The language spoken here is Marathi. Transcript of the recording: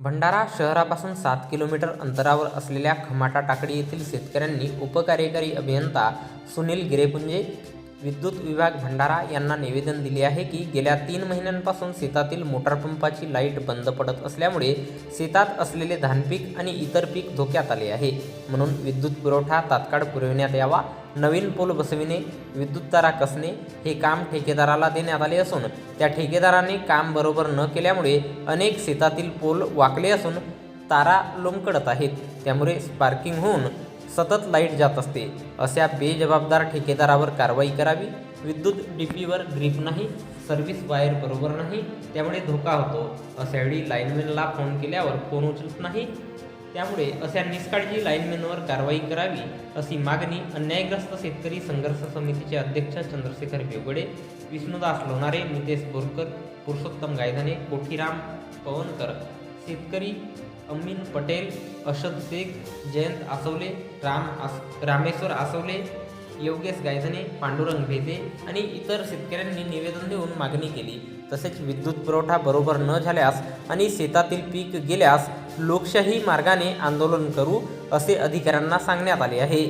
भंडारा शहरापासून सात किलोमीटर अंतरावर असलेल्या खमाटा टाकडी येथील शेतकऱ्यांनी उपकार्यकारी अभियंता सुनील गिरेपुंजे विद्युत विभाग भंडारा यांना निवेदन दिले आहे की गेल्या तीन महिन्यांपासून शेतातील मोटारपंपाची लाइट बंद पडत असल्यामुळे शेतात असलेले धानपीक आणि इतर पीक धोक्यात आले आहे. म्हणून विद्युत पुरवठा तात्काळ पुरविण्यात यावा. नवीन पोल बसविणे विद्युत तारा कसणे हे काम ठेकेदाराला देण्यात आले असून त्या ठेकेदाराने काम बरोबर न केल्यामुळे अनेक शेतातील पोल वाकले असून तारा लोंबकडत आहेत. त्यामुळे स्पार्किंग होऊन सतत लाइट जात असते. अशा बेजबाबदार ठेकेदारावर कारवाई करावी. विद्युत डीपीवर ग्रीप नाही सर्व्हिस वायर बरोबर नाही त्यामुळे धोका होतो. अशा वेळी लाईनमॅनला फोन केल्यावर फोन उचलत नाही. त्यामुळे अशा निष्काळजी लाईनमॅनवर कारवाई करावी अशी मागणी अन्यायग्रस्त शेतकरी संघर्ष समितीचे अध्यक्ष चंद्रशेखर बेवगडे विष्णुदास लोणारे नितेश बोरकर पुरुषोत्तम गायधने कोठीराम पवनकर शेतकरी अमीन पटेल अशद शेख जयंत आसवले राम आस रामेश्वर आसवले योगेश गायधने पांडुरंग भेदे आणि इतर शेतकऱ्यांनी निवेदन देऊन मागणी केली. तसेच विद्युत पुरवठा बरोबर न झाल्यास आणि शेतातील पीक गेल्यास लोकशाही मार्गाने आंदोलन करू असे अधिकाऱ्यांना सांगण्यात आले आहे.